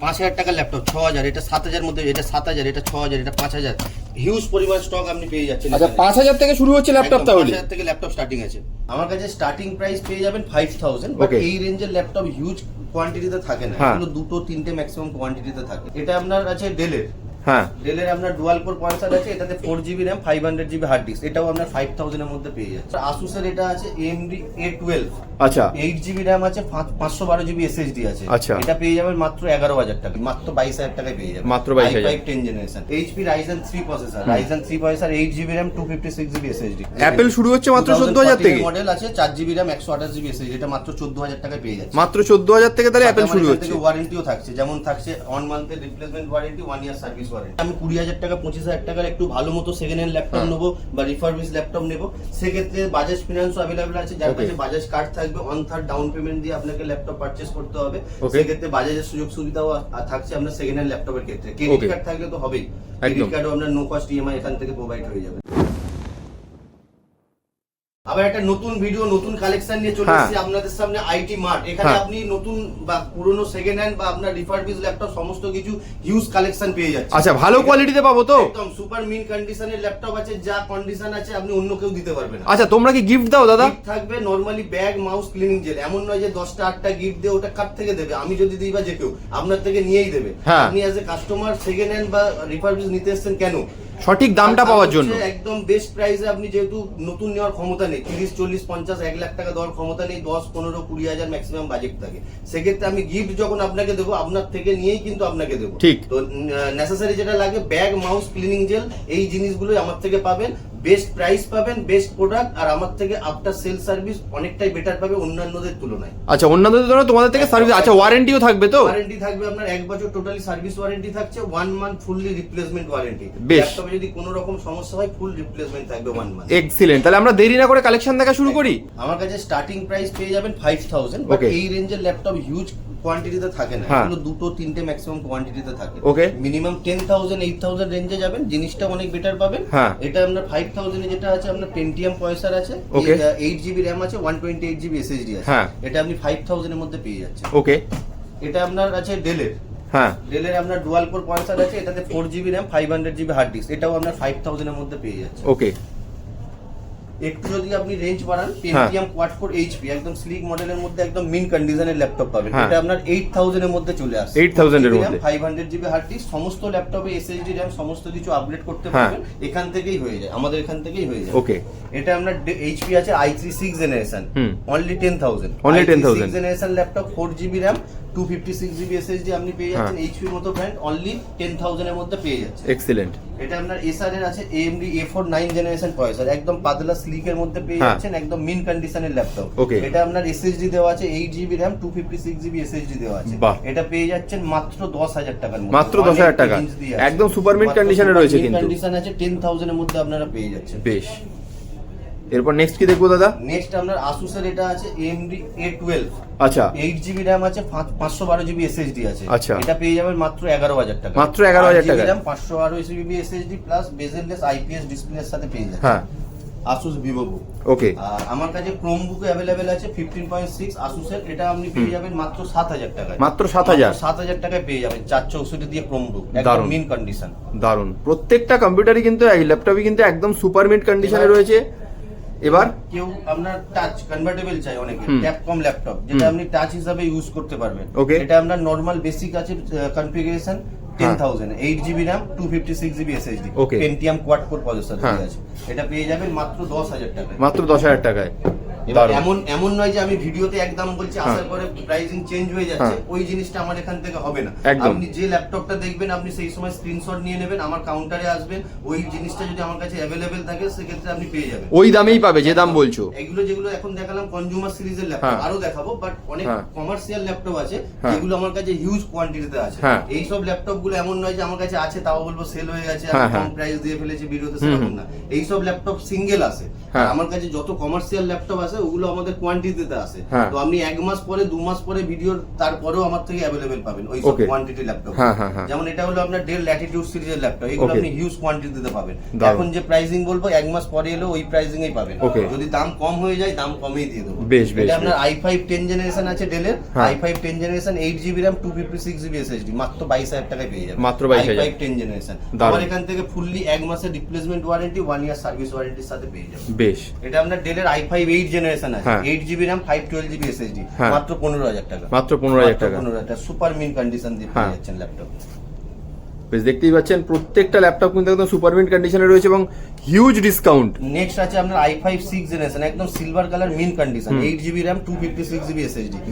পাঁচ হাজার টাকার ল্যাপটপ ছ হাজার এটা সাত হাজার মধ্যে এটা সাত হাজার এটা ছ হাজার এটা পাঁচ হাজার। হিউজ পরিমাণ স্টক আপনি পেয়ে যাচ্ছেন আচ্ছা পাঁচ হাজার থেকে শুরু হচ্ছে ল্যাপটপ তাহলে? হাজার থেকে ল্যাপটপ স্টার্টিং আছে। আমার কাছে স্টার্টিং প্রাইস পেয়ে যাবেন ফাইভ থাউজেন্ড বাট এই রেঞ্জের ল্যাপটপ হিউজ কোয়ান্টিটিতে থাকে না। হ্যাঁ। এগুলো দুটো তিনটে ম্যাক্সিমাম কোয়ান্টিটিতে থাকে। এটা আপনার আছে ডেলের হ্যাঁ। ডেলের আপনার ডুয়াল কোর পয়েন্টার আছে এটাতে four GB RAM five hundred GB hard disk এটাও আপনার ফাইভ থাউজেন্ডের মধ্যে পেয়ে যাচ্ছে। আসুসের এটা আছে এমডি এ টুয়েলভ আচ্ছা। এইট জিবি র্যাম আছে পাঁচ- পাঁচশো বারো জিবি এসএসডি আছে। আচ্ছা। এটা পেয়ে যাবেন মাত্র এগারো হাজার টাকা মাত্র বাইশ হাজার টাকায় পেয়ে যাবেন। মাত্র 22,000 five ten generation HP Ryzen three processor Ryzen three processor eight GB RAM two fifty six GB SSD Apple শুরু হচ্ছে মাত্র চোদ্দ হাজার থেকে। মডেল আছে চার জিবি র্যাম একশো আঠাশ জিবি এসএসডি এটা মাত্র চোদ্দ হাজার টাকায় পেয়ে যাচ্ছে। মাত্র চোদ্দ হাজার থেকে তাহলে অ্যাপেল শুরু হচ্ছে। ওয়ারেন্টিও থাকছে যেমন থাকছে one মান্থের replacement warranty one year service warranty আমি কুড়ি হাজার টাকা পঁচিশ হাজার টাকার একটু ভালো মতো সেকেন্ড হ্যান্ড ল্যাপটপ। নেব বা রিফার্বিশ ল্যাপটপ নেব। সেক্ষেত্রে বাজাজ ফিনান্সও অ্যাভেলেবল আছে যার কাছে বাজাজ কার্ড থাকবে। অন থার্ড ডাউন পেমেন্ট দিয়ে আপনাকে ল্যাপটপ পারচেস করতে হবে. সেক্ষেত্রে বাজাজের সুযোগ সুবিধাও থাকছে আপনার সেকেন্ড হ্যান্ড ল্যাপটপের ক্ষেত্রে। ক্রেডিট কার্ড থাকলে তো হবেই। ক্রেডিট। কার্ডও আপনার নো কস্ট ইএমআই এখান থেকে প্রোভাইড হয়ে যাবে। আবার একটা নতুন ভিডিও নতুন কালেকশন নিয়ে চলে হ্যাঁ। এসেছি আপনাদের সামনে আইটি মার্ট এখানে হ্যাঁ। আপনি নতুন বা পুরনো সেকেন্ড হ্যান্ড বা আপনার রিফারবিশ ল্যাপটপ সমস্ত কিছু হিউজ কালেকশন পেয়ে যাচ্ছে আচ্ছা ভালো কোয়ালিটিতে পাবো তো? একদম সুপার মিন কন্ডিশনের ল্যাপটপ আছে যা কন্ডিশন আছে আপনি অন্য কেউ দিতে পারবেন আচ্ছা তোমরা কি গিফট দাও দাদা? থাকবে normally bag mouse cleaning gel এমন নয় যে দশটা আটটা গিফট দিয়ে ওটা কার থেকে দেবে। আমি যদি দিই বা যে কেউ আপনার থেকে নিয়েই দেবে। হ্যাঁ। আপনি as a customer second hand বা রিফারবিশ নিতে এসেছেন কেন? সঠিক দামটা পাওয়ার জন্য। একদম বেস্ট প্রাইসে আপনি যেহেতু নতুন নেওয়ার ক্ষমতা নেই তিরিশ চল্লিশ পঞ্চাশ এক লাখ টাকা দেওয়ার ক্ষমতা নেই দশ পনেরো কুড়ি হাজার ম্যাক্সিমাম বাজেট থাকে। সেক্ষেত্রে আমি গিফট যখন আপনাকে দেবো আপনার থেকে নিয়েই কিন্তু আপনাকে দেবো। ঠিক। তো নেসেসারি যেটা লাগে ব্যাগ মাউস ক্লিনিং জেল এই জিনিসগুলোই আমার থেকে পাবেন। বেস্ট প্রাইস পাবেন বেস্ট প্রোডাক্ট আর আমার থেকে আফটার সেল সার্ভিস অনেকটাই বেটার পাবে অন্যান্যদের তুলনায়। আচ্ছা অন্যদের তুলনায় তোমাদের থেকে সার্ভিস আচ্ছা ওয়ারেন্টিও থাকবে তো? ওয়ারেন্টি থাকবে আপনার এক বছর টোটালি সার্ভিস ওয়ারেন্টি থাকছে one month fully replacement warranty বেশ। ল্যাপটপে যদি কোনো রকম সমস্যা হয় ফুল রিপ্লেসমেন্ট থাকবে ওয়ান মান্থ এক্সিলেন্ট তাহলে আমরা দেরি না করে কালেকশন দেখা শুরু করি। আমার কাছে স্টার্টিং প্রাইস পেয়ে যাবেন ফাইভ থাউজেন্ড এই রেঞ্জের ল্যাপটপ হিউজ কোয়ান্টিটিতে থাকে না হ্যাঁ। এগুলো দুটো তিনটে ম্যাক্সিমাম কোয়ান্টিটিতে থাকে Okay. Minimum ten thousand eight thousand রেঞ্জে যাবেন জিনিসটা অনেক বেটার পাবেন হ্যাঁ। এটা আপনার ফাইভ থাউজেন্ডে যেটা আছে আপনার পেন্টিএম পয়সার আছে. এইট জিবি র্যাম আছে one twenty eight GB SSD আছে হ্যাঁ। এটা আপনি ফাইভ থাউজেন্ডের মধ্যে পেয়ে যাচ্ছেন ওকে এটা আপনার আছে ডেলের হ্যাঁ ডেলের আপনার ডুয়াল কোর পয়েন্টার আছে এটাতে four GB RAM five hundred GB hard disk এটাও আপনার ফাইভ থাউজেন্ডের মধ্যে পেয়ে যাচ্ছে ওকে একটু যদি আপনি রেঞ্জ বাড়ান পেন্টিয়াম কোয়াড কোর এইচপি একদম স্লিক মডেলের মধ্যে একদম মিন কন্ডিশনের ল্যাপটপ পাবেন। হ্যাঁ। এটা আপনার এইট থাউজেন্ডের মধ্যে চলে আসে 8,000 এর মধ্যে। Five hundred GB hard disk সমস্ত ল্যাপটপে এসএসডি র্যাম সমস্ত কিছু আপডেট করতে হ্যাঁ। পারবেন। এখান থেকেই হয়ে যায়। আমাদের এখান থেকেই হয়ে যায়। ওকে এটা আপনার এইচপি আছে I three six generation only ten thousand Only 10,000 generation laptop four GB RAM two fifty six GB SSD আপনি পেয়ে হ্যাঁ। যাচ্ছেন এইচপির মতো ব্র্যান্ড অনলি টেন থাউজেন্ডের মধ্যে পেয়ে যাচ্ছে এক্সিলেন্ট এটা আপনার এসআর এর আছে AMD A four nine generation processor একদম পাতলা স্লিকের মধ্যে পেয়ে হ্যাঁ। যাচ্ছেন একদম মিন কন্ডিশনের ল্যাপটপ. এটা আপনার এসএসডি দেওয়া আছে eight GB RAM two fifty six GB SSD দেওয়া আছে এটা পেয়ে যাচ্ছেন মাত্র দশ হাজার টাকার মধ্যে মাত্র 10,000 টাকা। একদম mint condition এ রয়েছে কিন্তু। কন্ডিশন আছে টেন থাউজেন্ডের মধ্যে আপনারা পেয়ে যাচ্ছেন বেশ এরপর নেক্সট কি দেখব দাদা? নেক্সট আপনার আসুসের এটা আছে এএমডি এ টুয়েলভ আচ্ছা। এইট জিবি র্যাম আছে পাঁচশো বারো জিবি এসএসডি আছে। আচ্ছা। এটা পেয়ে যাবেন মাত্র এগারো হাজার টাকা। মাত্র 11,000 টাকা। র্যাম পাঁচশো বারো GB SSD plus bezelless IPS ডিসপ্লের সাথে পেয়ে যাচ্ছে হ্যাঁ। আসুস ভিভো বুক ওকে আর আমার কাছে ক্রোম বুক অ্যাভেলেবেল আছে ফিফটিন পয়েন্ট সিক্স আসুসের এটা আপনি পেয়ে যাবেন মাত্র সাত হাজার টাকায়। মাত্র 7,000 সাত হাজার টাকায় পেয়ে যাবেন চার চৌষট্টি দিয়ে ক্রোম বুক একদম। মিন কন্ডিশন দারুণ প্রত্যেকটা কম্পিউটারই কিন্তু ল্যাপটপই কিন্তু একদম সুপার মিট কন্ডিশনে রয়েছে। এবার? কেউ আপনার টাচ কনভার্টেবল চাই অনেকে ট্যাপ কম ল্যাপটপ যেটা আপনি টাচ হিসাবে ইউজ করতে পারবেন। ওকে এটা আপনার নর্মাল বেসিক আছে configuration ten thousand eight GB RAM two fifty six GB SSD. Pentium quad core processor. আছে। এটা পেয়ে যাবেন মাত্র দশ হাজার টাকায়। মাত্র দশ হাজার টাকায়। এবার এমন এমন নয় যে আমি ভিডিওতে একদম বলছি আসার হ্যাঁ। পরে প্রাইসিং চেঞ্জ হয়ে যাচ্ছে হ্যাঁ। ওই জিনিসটা আমার এখান থেকে হবে না আপনি যে ল্যাপটপটা দেখবেন আপনি সেই সময় স্ক্রিনশট নিয়ে নেবেন আমার কাউন্টারে আসবেন ওই জিনিসটা যদি আমার কাছে অ্যাভেলেবেল থাকে সেক্ষেত্রে আপনি পেয়ে যাবেন ওই দামেই পাবে যে দাম বলছো এগুলো যেগুলো এখন দেখালাম কনজিউমার সিরিজের ল্যাপটপ। আরও দেখাবো বাট অনেক। কমার্শিয়াল ল্যাপটপ আছে হ্যাঁ। যেগুলো আমার কাছে হিউজ কোয়ান্টিটিতে আছে। এই সব ল্যাপটপগুলো এমন নয় যে আমার কাছে আছে তাও বলব সেল হয়ে গেছে আমি। কম প্রাইস দিয়ে ফেলেছি ভিডিওতে সেরকম না এই সব ল্যাপটপ সিঙ্গেল আছে। আমার কাছে যত কমার্শিয়াল ল্যাপটপ আছে আসে ওগুলো আমাদের কোয়ান্টিটিতে আসে হ্যাঁ। তো আপনি এক মাস পরে দু মাস পরে ভিডিওর তারপরেও আমার থেকে অ্যাভেলেবেল পাবেন ওই সব কোয়ান্টিটি ল্যাপটপ হ্যাঁ, হ্যাঁ। যেমন এটা হলো আপনার ডেল ল্যাটিটিউড সিরিজের ল্যাপটপ এগুলো আপনি হিউজ কোয়ান্টিটিতে পাবেন। এখন যে প্রাইসিং বলব এক মাস পরে এলেও ওই প্রাইসিং এই পাবেন। যদি দাম কম হয়ে যায় দাম কমেই দিয়ে দেবো। বেশ, বেশ, আপনার আই ফাইভ টেন জেনারেশন আছে ডেলের। I five ten generation eight GB RAM two fifty six GB SSD মাত্র বাইশ হাজার টাকায় পেয়ে যাবেন। মাত্র 22,000 ফাইভ টেন জেনারেশন আমার এখান থেকে ফুললি এক মাসের replacement warranty one year service ওয়ারেন্টির সাথে পেয়ে যাবেন। বেশ। এটা আপনার ডেলের আই ফাইভ এইট জেনারেশন আছে হ্যাঁ। Eight GB RAM five twelve GB SSD. মাত্র পনেরো হাজার টাকা মাত্র 15,000 টাকা। পনেরো হাজার সুপার মিন কন্ডিশন দিয়ে হ্যাঁ। পেয়ে যাচ্ছেন ল্যাপটপ বেশ দেখতেই পাচ্ছেন প্রত্যেকটা ল্যাপটপ কিন্তু একদম সুপারমিন্ট কন্ডিশনে রয়েছে এবং হিউজ ডিসকাউন্ট নেক্সট আছে আপনার আই ফাইভ সিক্স জেনারেশন একদম silver colour mint condition. Eight GB RAM two fifty six GB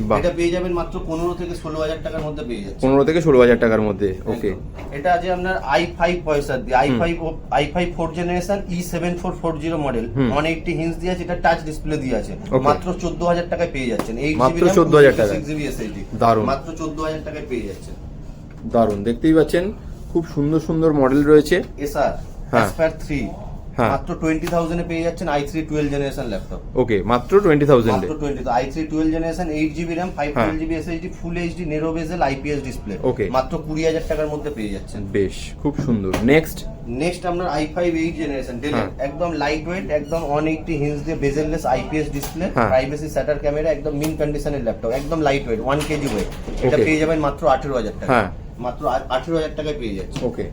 বাহ। এটা পেয়ে যাবেন মাত্র পনেরো থেকে ষোলো হাজার টাকার মধ্যে পেয়ে যাচ্ছেন পনেরো থেকে ষোলো হাজার টাকার মধ্যে ওকে এটা আছে আপনার আই ফাইভ পয়সা দিয়ে I five I five four generation E seven four four zero model hmm. One eighty hinge দিয়ে আছে এটা টাচ ডিসপ্লে দিয়ে আছে. মাত্র চোদ্দ হাজার টাকায় পেয়ে যাচ্ছেন এইট মাত্র জিবি 14,000 টাকায়। সিক্স জিবি এসএসডি দারুণ। মাত্র চোদ্দ হাজার টাকায় পেয়ে যাচ্ছেন দারুণ দেখতেই পাচ্ছেন খুব সুন্দর সুন্দর মডেল রয়েছে এসআর। Aspire three. মাত্র টোয়েন্টি থাউজেন্ডে পেয়ে যাচ্ছেন I three twelve generation laptop okay মাত্র টোয়েন্টি থাউজেন্ডে মাত্র twenty I three twelve generation eight GB RAM five. Twelve GB SSD full HD narrow bezel IPS display Okay. মাত্র কুড়ি হাজার টাকার মধ্যে পেয়ে যাচ্ছেন বেশ খুব সুন্দর নেক্সট নেক্সট আপনার i5 ফাইভ এইট জেনারেশন হ্যাঁ। একদম লাইট ওয়েট একদম ওয়ান এইটটি হিন্স দিয়ে bezelless IPS display. Privacy shutter camera একদম মিন কন্ডিশনের ল্যাপটপ একদম light weight one KG weight এটা পেয়ে যাবেন মাত্র আঠেরো হাজার টাকা হ্যাঁ। মাত্র আঠেরো হাজার টাকায় পেয়ে যাচ্ছে। ওকে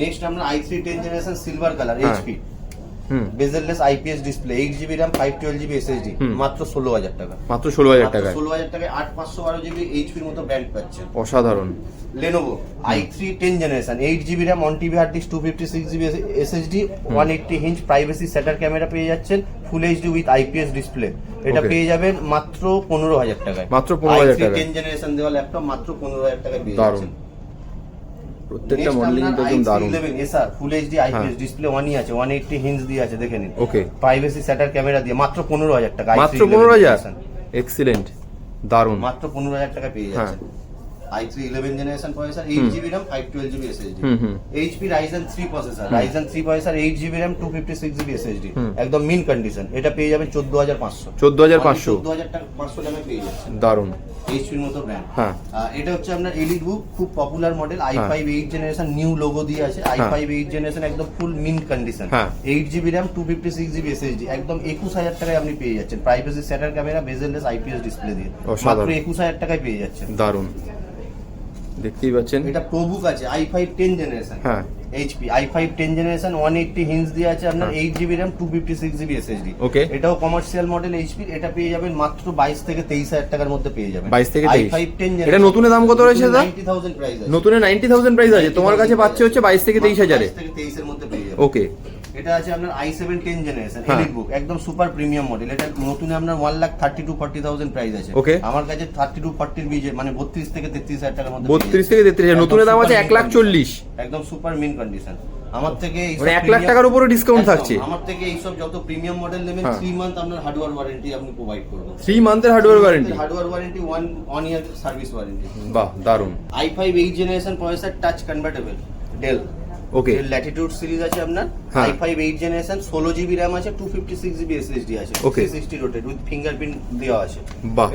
নেক্সট আমরা I three ten generation silver colour. HP bezelless IPS display eight GB RAM five twelve GB SSD. মাত্র ষোলো হাজার টাকা। মাত্র ষোলো হাজার টাকা ষোলো হাজার টাকায় আট পাঁচশো বারো জিবি এইচপির মতো ব্র্যান্ড পাচ্ছেন। অসাধারণ। Lenovo I three ten generation eight GB RAM one TB hard disk two fifty six GB SSD one eighty hinge privacy shutter camera পেয়ে যাচ্ছেন full HD with IPS display এটা পেয়ে যাবেন মাত্র পনেরো হাজার টাকায়। মাত্র 15,000 টাকায়। টেন জেনারেশন দেওয়া ল্যাপটপ মাত্র পনেরো হাজার টাকায় পেয়ে যাচ্ছেন। প্রত্যেকটা মডেল কিন্তু একদম দারুণ। Acer full HD IPS. Display ওয়ানই আছে ওয়ান এইটটি হিঞ্চ দিয়ে আছে দেখে নিন। ওকে প্রাইভেসি সেটার ক্যামেরা দিয়ে মাত্র পনেরো হাজার টাকা মাত্র পনেরো হাজার? এক্সিলেন্ট দারুণ। মাত্র পনেরো হাজার টাকা পেয়ে। যাচ্ছেন। I three eleven generation processor eight GB RAM five twelve GB SSD hmm hmm. HP Ryzen three processor hmm. Ryzen three processor eight GB RAM two fifty six GB SSD hmm. একদম mint condition এটা পেয়ে যাবেন চোদ্দ হাজার পাঁচশো। চোদ্দ হাজার পাঁচশো। চোদ্দ হাজার টাকা পাঁচশো টাকা পেয়ে যাচ্ছেন। দারুণ। এইচপির মতো ব্র্যান্ড এটা হচ্ছে আপনার এলিট বুক খুব popular model I. Five eight generation new logo দিয়ে আছে। আই ফাইভ এইট জেনারেশন একদম full mint condition. Eight GB RAM two fifty six GB SSD একদম একুশ হাজার টাকায় আপনি পেয়ে যাচ্ছেন। Privacy shutter camera bezelless IPS display দিয়ে। মাত্র একুশ হাজার টাকায় পেয়ে যাচ্ছেন। দারুণ। দেখতেই পাচ্ছেন। এটা প্রবুক আছে আই ফাইভ টেন জেনারেশন হ্যাঁ। HP i five ten generation one eighty hinge দিয়ে আছে আপনার। Eight GB RAM two fifty six GB SSD Okay. এটাও কমার্শিয়াল মডেল এইচপি এটা পেয়ে যাবেন মাত্র বাইশ থেকে তেইশ হাজার টাকার মধ্যে পেয়ে যাবেন। 22 থেকে 23 ফাইভ টেন এটা নতুনের দাম কত রয়েছে দাদা? নাইনটি থাউজেন্ড প্রাইস আছে। নতুনে নাইনটি থাউজেন্ড প্রাইস আছে। তোমার কাছে পাচ্ছে হচ্ছে বাইশ থেকে তেইশ হাজারে। থেকে তেইশের মধ্যে পেয়ে যাবেন। ওকে এটা আছে আপনার আই সেভেন টেন জেনারেশন হ্যাঁ। এলিট বুক একদম সুপার প্রিমিয়াম মডেল এটা নতুনে আপনার one lakh thirty two forty thousand price আছে. আমার কাছে থার্টি টু ফর্টির বিজে মানে বত্রিশ থেকে তেত্রিশ হাজার টাকার মধ্যে পেয়ে বত্রিশ যাচ্ছেন। থেকে তেত্রিশ হাজার একদম নতুনের দাম আছে mint এক লাখ condition। চল্লিশ একদম সুপার মিন কন্ডিশন আমার থেকে মানে এক লাখ টাকার উপরে একদম, থাকছে। আমার থেকে এইসব যত প্রিমিয়াম মডেল নেবেন হ্যাঁ। থ্রি মান্থ আপনার হার্ডওয়্যার ওয়ারেন্টি আপনি প্রোভাইড করবেন three মান্থের hardware warranty hardware warranty one one year service warranty বাহ দারুণ i five eight generation processor touch convertible Dell okay Latitude series আছে আপনার হ্যাঁ। আই ফাইভ এইট জেনারেশন ষোলো জিবি র্যাম আছে two fifty six GB SSD আছে okay sixty rotated with fingerprint দেওয়া আছে।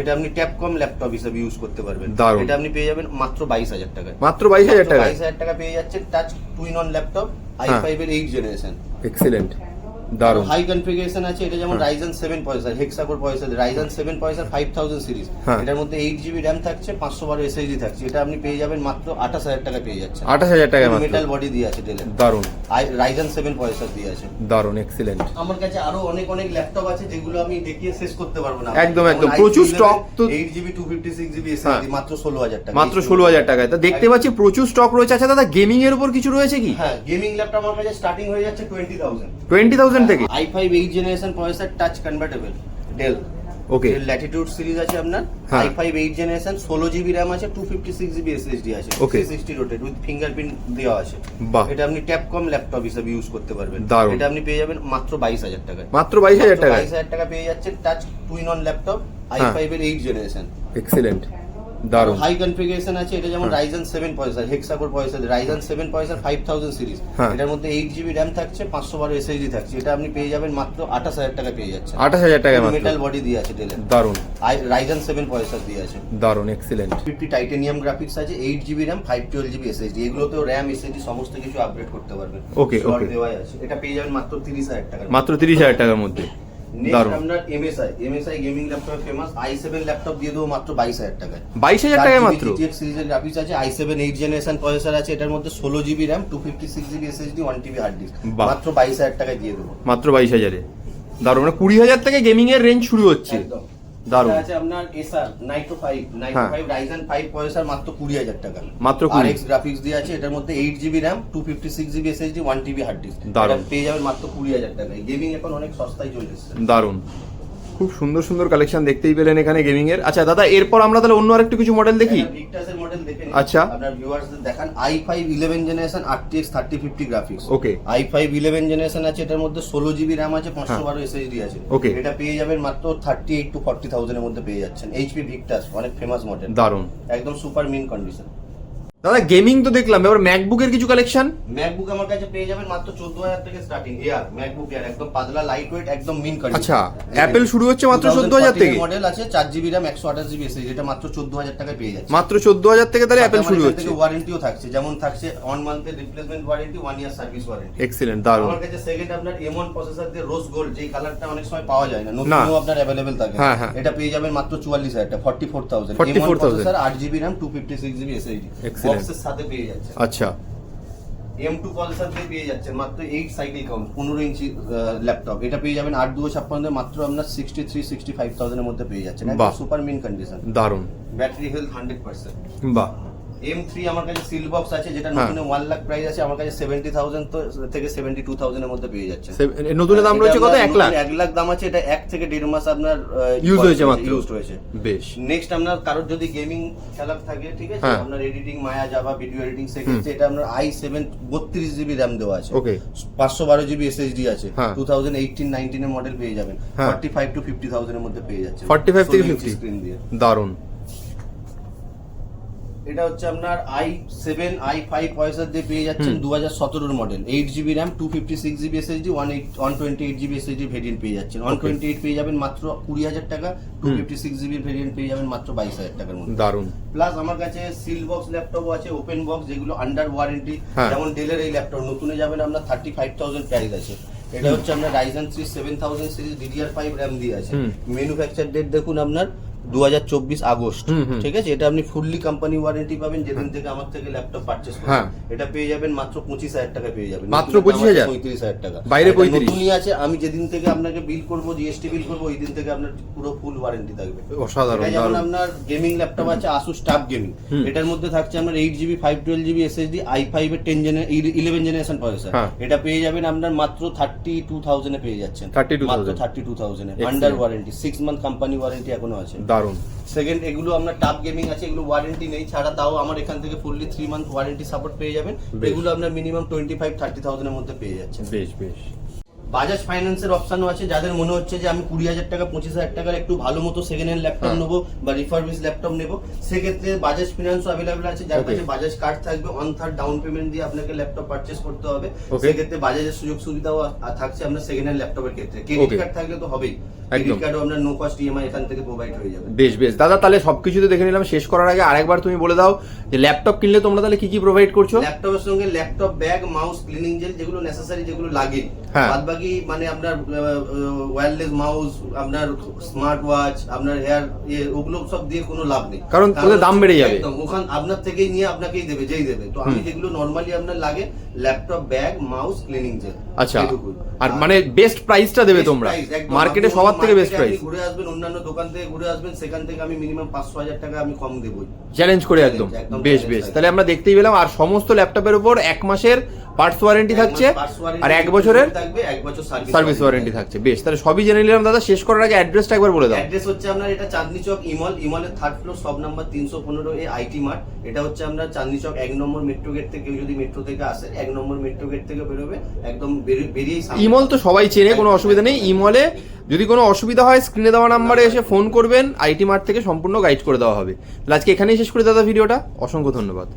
এটা আপনি ট্যাপকম ল্যাপটপ হিসেবে ইউজ করতে পারবেন। এটা আপনি পেয়ে যাবেন মাত্র বাইশ হাজার টাকায়। মাত্র বাইশ হাজার টাকা 22,000 টাকা 22,000 টাকা পেয়ে যাচ্ছেন touch two in one laptop i. Five এর এইট জেনারেশন এলিট দারুণ হাই কনফিগারেশন আছে এটা যেমন হ্যাঁ। রাইজেন 7 পয়সা হেক্সাকোর পয়সা রাইজেন 7 পয়সা 5000 সিরিজ হ্যাঁ। এটার মধ্যে 8 জিবি র্যাম থাকছে 512 SSD থাকছে। এটা আপনি পেয়ে যাবেন মাত্র 28000 টাকা পেয়ে যাচ্ছেন। 28000 টাকা মাত্র। মেটাল বডি দিয়ে আছে ডেলে দারুণ। রাইজেন 7 পয়সা দিয়ে আছে। দারুণ এক্সিলেন্ট আমার কাছে আরও অনেক অনেক ল্যাপটপ আছে যেগুলো আমি দেখিয়ে শেষ করতে পারব না। একদম একদম। প্রচুর স্টক তো 8 জিবি 256 জিবি SSD মাত্র 16000 টাকা মাত্র 16000 টাকায়। তা দেখতে পাচ্ছি প্রচুর স্টক রয়েছে। আচ্ছা দাদা গেমিং এর উপর কিছু রয়েছে কি? হ্যাঁ গেমিং ল্যাপটপ আমার কাছে স্টার্টিং হয়ে যাচ্ছে 20000 20000 ওখান থেকে? I five eight generation processor touch convertible Dell okay Latitude series আছে আপনার। আই ফাইভ এইট জেনারেশন ষোলো জিবি র্যাম আছে two fifty six GB SSD আছে। 360 রোটেট উইথ ফিঙ্গারপ্রিন্ট দেওয়া আছে। বাহ। এটা আপনি ট্যাপকম ল্যাপটপ হিসেবে ইউজ করতে পারবেন। এটা আপনি পেয়ে যাবেন মাত্র বাইশ হাজার টাকায়। মাত্র বাইশ হাজার টাকা বাইশ হাজার টাকা পেয়ে যাচ্ছেন touch two in one laptop i5 এর এইট জেনারেশন এক্সিলেন্ট দারুণ। হাই কনফিগারেশন আছে এটা যেমন হ্যাঁ। রাইজেন সেভেন পয়সা হেক্সাকোর পয়সা রাইজেন সেভেন পয়সা ফাইভ থাউজেন্ড সিরিজ হ্যাঁ। এটার মধ্যে এইট জিবি র্যাম থাকছে পাঁচশো বারো এসএসডি থাকছে। এটা আপনি পেয়ে যাবেন মাত্র আঠাশ হাজার টাকা পেয়ে যাচ্ছেন। আঠাশ হাজার টাকা মাত্র। মেটাল বডি দিয়ে আছে ডেলের দারুণ। রাইজেন সেভেন পয়সা দিয়ে আছে। দারুণ এক্সিলেন্ট ফিফটি টাইটেনিয়াম গ্রাফিক্স আছে eight GB RAM five twelve GB SSD এগুলোতেও RAM SSD সমস্ত কিছু আপগ্রেড করতে পারবেন। Slot okay. দেওয়াই আছে। এটা পেয়ে যাবেন মাত্র তিরিশ হাজার টাকা মাত্র তিরিশ হাজার টাকার মধ্যে। নেক্সট আপনার MSI MSI gaming laptop famous দিয়ে দেবো মাত্র বাইশ হাজার টাকায়। বাইশ হাজার টাকায় মাত্র? সিরিজের গ্রাফিক্স আছে জেনারেশন প্রসেসর আছে এটার মধ্যে ষোলো GB RAM two fifty six GB hard disk. মাত্র বাইশ হাজার টাকায় দিয়ে দেবো। মাত্র বাইশ হাজারে। দারুণ মানে কুড়ি হাজার থেকে গেমিং এর রেঞ্জ শুরু হচ্ছে। একদম। দারুণ। আছে আপনার এসআর নাইট্রো ফাইভ নাইট্রো হ্যাঁ। ফাইভ রাইজেন ফাইভ প্রসেসর মাত্র কুড়ি হাজার টাকা মাত্র আর 20 এক্স গ্রাফিক্স দিয়ে আছে এটার মধ্যে eight GB RAM two fifty six GB SSD one TB hard disk. পেয়ে যাবেন মাত্র কুড়ি হাজার টাকায় গেমিং এখন অনেক সস্তায় চলে এসেছে দারুণ খুব সুন্দর সুন্দর কালেকশন দেখতেই পেলেন এখানে গেমিং এর। আচ্ছা দাদা এরপর আমরা তাহলে অন্য আরেকটু কিছু মডেল দেখি? ভিক্টাসের মডেল দেখে আচ্ছা। আপনার ভিউয়ার্সদের দেখান। I five eleven generation RTX thirty fifty graphics okay i five eleven generation আছে এটার মধ্যে ষোলো জিবি র্যাম আছে পাঁচশো হ্যাঁ। বারো এসএসডি আছে। Okay. এটা পেয়ে যাবেন মাত্র থার্টি এইট টু ফর্টি থাউজেন্ডের মধ্যে পেয়ে যাচ্ছেন। এইচপি ভিক্টাস অনেক ফেমাস মডেল দারুণ। একদম সুপার মিন কন্ডিশন দাদা গেমিং তো দেখলাম এবার ম্যাকবুকের কিছু কালেকশন ম্যাকবুক আমার কাছে পেয়ে যাবেন মাত্র চোদ্দ হাজার থেকে স্টার্টিং এয়ার ম্যাকবুক এয়ার একদম পাতলা লাইট ওয়েট একদম মিন কন্ডিশন আচ্ছা, Apple শুরু হচ্ছে মাত্র 14,000 থেকে? মডেল আছে চার জিবি র্যাম একশো আঠাশ এসএসডি এটা মাত্র চোদ্দ হাজার টাকায় পেয়ে যাচ্ছে। মাত্র চোদ্দ হাজার থেকে তাহলে অ্যাপেল শুরু হচ্ছে। ওয়ারেন্টিও থাকছে যেমন থাকছে one মান্থের replacement warranty one year service warranty excellent দারুণ। আমার কাছে সেকেন্ড আপনার এমন প্রসেসর দিয়ে রোজ গোল্ড যেই কালারটা অনেক সময় পাওয়া যায় না। নতুনও আপনার অ্যাভেলেবেল থাকে। হ্যাঁ, হ্যাঁ। এটা পেয়ে যাবেন মাত্র চুয়াল্লিশ হাজার টাকা ফর্টি ফোর থাউজেন্ড 44,000 প্রসেসর আট GB RAM two fifty six GB SSD বক্সের সাথে পেয়ে যাচ্ছে আচ্ছা। এম টু প্রসেসর দিয়ে পেয়ে যাচ্ছেন মাত্র এইট সাইকেল কাউন্ট পনেরো ইঞ্চি ল্যাপটপ এটা পেয়ে যাবেন আট দুশো ছাপ্পান্ন মাত্র আপনার সিক্সটি থ্রি সিক্সটি ফাইভ থাউজেন্ডের মধ্যে পেয়ে যাচ্ছেন। সুপার মিন কন্ডিশন দারুণ ব্যাটারি হেলথ হান্ড্রেড পার্সেন্ট বাহ। এম থ্রি আমার কাছে সিল বক্স আছে যেটা হ্যাঁ। নতুন ওয়ান লাখ প্রাইস আছে আমার কাছে সেভেন্টি থাউজেন্ড থেকে সেভেন্টি টু থাউজেন্ডের মধ্যে পেয়ে যাচ্ছে। নতুনের দাম রয়েছে কত? এক লাখ? এক লাখ দাম আছে এটা এক থেকে দেড় মাস আপনার ইউজ হয়েছে মাত্র। ইউজ হয়েছে। বেশ। নেক্সট আপনার কারোর যদি গেমিং খেলা থাকে ঠিক আছে? হ্যাঁ। আপনার এডিটিং মায়া যাবা ভিডিও এডিটিং সেক্ষেত্রে এটা আপনার আই সেভেন বত্রিশ জিবি র্যাম দেওয়া আছে। ওকে পাঁচশো বারো জিবি এসএসডি আছে। টু থাউজেন্ড এইটিন নাইনটিনের মডেল পেয়ে যাবেন। ফর্টি ফাইভ টু ফিফটি থাউজেন্ডের মধ্যে পেয়ে যাচ্ছে 45 থেকে 50 স্ক্রিন দিয়ে। দারুণ। এটা হচ্ছে আপনার i seven i five processor দিয়ে পেয়ে যাচ্ছেন দু হাজার সতেরোর model eight GB RAM two fifty six GB SSD one eight one twenty eight GB SSD variant পেয়ে যাচ্ছেন। ওয়ান টোয়েন্টি এইট পেয়ে যাবেন মাত্র কুড়ি হাজার টাকা two fifty six GB variant পেয়ে যাবেন মাত্র বাইশ হাজার টাকার মধ্যে। দারুণ। প্লাস আমার কাছে সিল বক্স ল্যাপটপও আছে ওপেন বক্স যেগুলো আন্ডার ওয়ারেন্টি হ্যাঁ। যেমন ডেলের এই ল্যাপটপ নতুনে যাবেন আপনার থার্টি ফাইভ থাউজেন্ড প্রাইস আছে। এটা হচ্ছে আপনার Ryzen three seven thousand series DDR five RAM দিয়ে আছে। ম্যানুফ্যাকচার ডেট দেখুন আপনার দু চব্বিশ আগস্ট। ঠিক আছে? এটা আপনি ফুললি কোম্পানি ওয়ারেন্টি পাবেন যেদিন থেকে আমার থেকে ল্যাপটপ পারচেস হ্যাঁ। করবেন এটা পেয়ে যাবেন মাত্র পঁচিশ হাজার টাকা পেয়ে যাবেন। মাত্র 25,000? আছে পঁয়ত্রিশ হাজার টাকা। বাইরে এটা 35 নতুনই আছে আমি যেদিন থেকে আপনাকে বিল করব জিএসটি বিল করব ওই দিন থেকে আপনার পুরো ফুল ওয়ারেন্টি থাকবে। অসাধারণ যেমন আপনার গেমিং ল্যাপটপ আছে আসুস টাফ গেমিং এটার মধ্যে থাকছে আপনার eight GB five twelve GB SSD i five এর টেন ইলেভেন জেনারেশন প্রসেসর হ্যাঁ। এটা পেয়ে যাবেন আপনার মাত্র থার্টি টু থাউজেন্ডে পেয়ে যাচ্ছেন। 32,000 মাত্র thirty two থাউজেন্ডে under warranty six month company warranty এখনও আছে। দারুণ। সেকেন্ড এগুলো আপনার টাপ গেমিং আছে এগুলো ওয়ারেন্টি নেই ছাড়া তাও আমার এখান থেকে fully three month warranty support পেয়ে যাবেন। এগুলো আপনার মিনিমাম টোয়েন্টি ফাইভ থার্টি থাউজেন্ডের মধ্যে পেয়ে যাচ্ছে বেশ বেশ। বাজাজ ফাইন্যান্সের অপশনও আছে যাদের মনে হচ্ছে যে আমি কুড়ি হাজার টাকা পঁচিশ হাজার টাকার একটু ভালো মতো সেকেন্ড হ্যান্ড ল্যাপটপ। নেব বা রিফার্বিশ ল্যাপটপ নেব সেক্ষেত্রে বাজাজ ফিনান্সও অ্যাভেলেবল আছে যার কাছে বাজাজ কার্ড থাকবে অন থার্ড ডাউন পেমেন্ট দিয়ে আপনাকে ল্যাপটপ পারচেস করতে হবে। সেক্ষেত্রে বাজাজের সুযোগ সুবিধাও থাকছে আপনার সেকেন্ড হ্যান্ড ল্যাপটপের ক্ষেত্রে। ক্রেডিট কার্ড থাকলে তো হবেই। একদম। ক্রেডিট কার্ডও আপনার নো কস্ট ইএমআই এখান থেকে প্রোভাইড হয়ে যাবে। বেশ বেশ। দাদা তাহলে সবকিছু তো দেখে নিলাম শেষ করার আগে আরেকবার তুমি বলে দাও যে ল্যাপটপ কিনলে তোমরা তাহলে কি কি প্রোভাইড করছ? ল্যাপটপের সঙ্গে laptop bag mouse cleaning gel যেগুলো নেসেসারি যেগুলো লাগে হ্যাঁ। বাদ বাকি মানে আপনার ওয়্যারলেস মাউস আপনার স্মার্ট ওয়াচ আপনার হেয়ার ইয়ে ওগুলো সব দিয়ে কোনো লাভ নেই। কারণ ওদের দাম বেড়ে যাবে। একদম ওখান আপনার থেকেই নিয়ে আপনাকেই দেবে যেই দেবে। তো আমি যেগুলো নর্মালি আপনার লাগে laptop bag mouse cleaning gel আচ্ছা। আর মানে বেস্ট প্রাইসটা দেবে তোমরা। মার্কেটে সবার থেকে বেস্ট প্রাইস ঘুরে আসবেন অন্যান্য দোকান থেকে ঘুরে আসবেন সেখান থেকে আমি মিনিমাম পাঁচশো হাজার টাকা আমি কম দেবো চ্যালেঞ্জ করে একদম। বেশ বেশ। তাহলে আমরা দেখতেই পেলাম আর সমস্ত ল্যাপটপের উপর এক মাসের পার্টস ওয়ারেন্টি থাকছে আর এক বছরের সার্ভিস ওয়ারেন্টি থাকছে। বেশ তাহলে সবই জেনে নিলাম দাদা। শেষ করার আগে অ্যাড্রেসটা একবার বলে দাও। অ্যাড্রেস হচ্ছে আপনার এটা চাঁদনি চক ইমল ইমলের থার্ড ফ্লোর সব নাম্বার তিনশো পনেরো এ আইটি মার্ট। এটা হচ্ছে আমরা চাঁদনি চক এক নম্বর মেট্রো গেট থেকে যদি মেট্রো থেকে আসে এক নম্বর মেট্রো গেট থেকে বেরোবে একদম বেরিয়ে- ইমল তো সবাই চেনে কোনো অসুবিধা নেই। ইমলে যদি কোনো অসুবিধা হয় স্ক্রিনে দেওয়া নাম্বারে এসে ফোন করবেন আইটি মার্ট থেকে সম্পূর্ণ গাইড করে দেওয়া হবে। তাহলে আজকে এখানেই শেষ করে দাদা ভিডিওটা। অসংখ্য ধন্যবাদ।